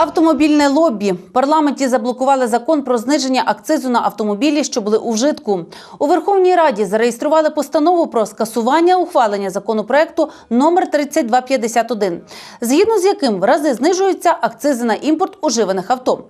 Автомобільне лобі в парламенті заблокували закон про зниження акцизу на автомобілі, що були у вжитку. У Верховній Раді зареєстрували постанову про скасування ухвалення законопроекту номер 3251, згідно з яким в рази знижуються акцизи на імпорт уживаних авто.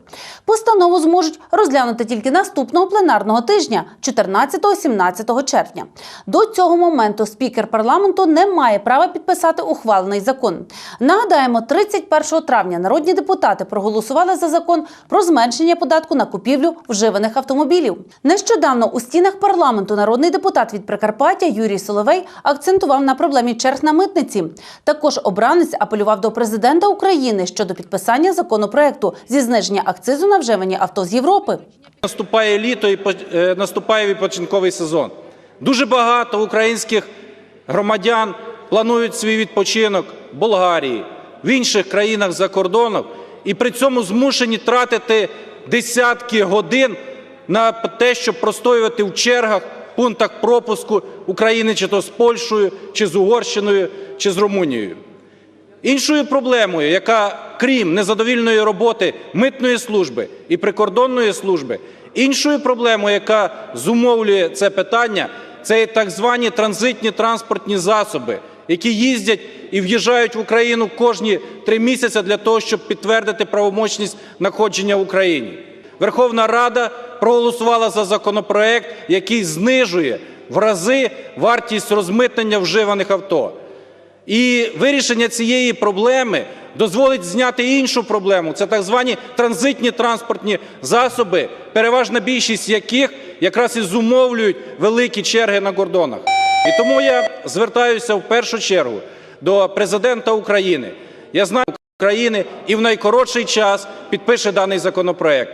Постанову зможуть розглянути тільки наступного пленарного тижня, 14-17 червня. До цього моменту спікер парламенту не має права підписати ухвалений закон. Нагадаємо, 31 травня народні депутати проголосували за закон про зменшення податку на купівлю вживаних автомобілів. Нещодавно у стінах парламенту народний депутат від Прикарпаття Юрій Соловей акцентував на проблемі черг на митниці. Також обранець апелював до президента України щодо підписання законопроекту зі зниження акцизу на вживані авто з Європи. Наступає літо і е, наступає відпочинковий сезон. Дуже багато українських громадян планують свій відпочинок в Болгарії, в інших країнах за кордоном, і при цьому змушені тратити десятки годин на те, щоб простоювати в чергах, пунктах пропуску України, чи то з Польщею, чи з Угорщиною, чи з Румунією. Іншою проблемою, яка крім незадовільної роботи митної служби і прикордонної служби, іншою проблемою, яка зумовлює це питання, це так звані транзитні транспортні засоби, які їздять і в'їжджають в Україну кожні три місяці для того, щоб підтвердити правомочність знаходження в Україні. Верховна Рада проголосувала за законопроект, який знижує в рази вартість розмитнення вживаних авто. І вирішення цієї проблеми дозволить зняти іншу проблему. Це так звані транзитні транспортні засоби, переважна більшість яких якраз і зумовлюють великі черги на кордонах. І тому я звертаюся в першу чергу до президента України. Я знаю України і в найкоротший час підпише даний законопроект.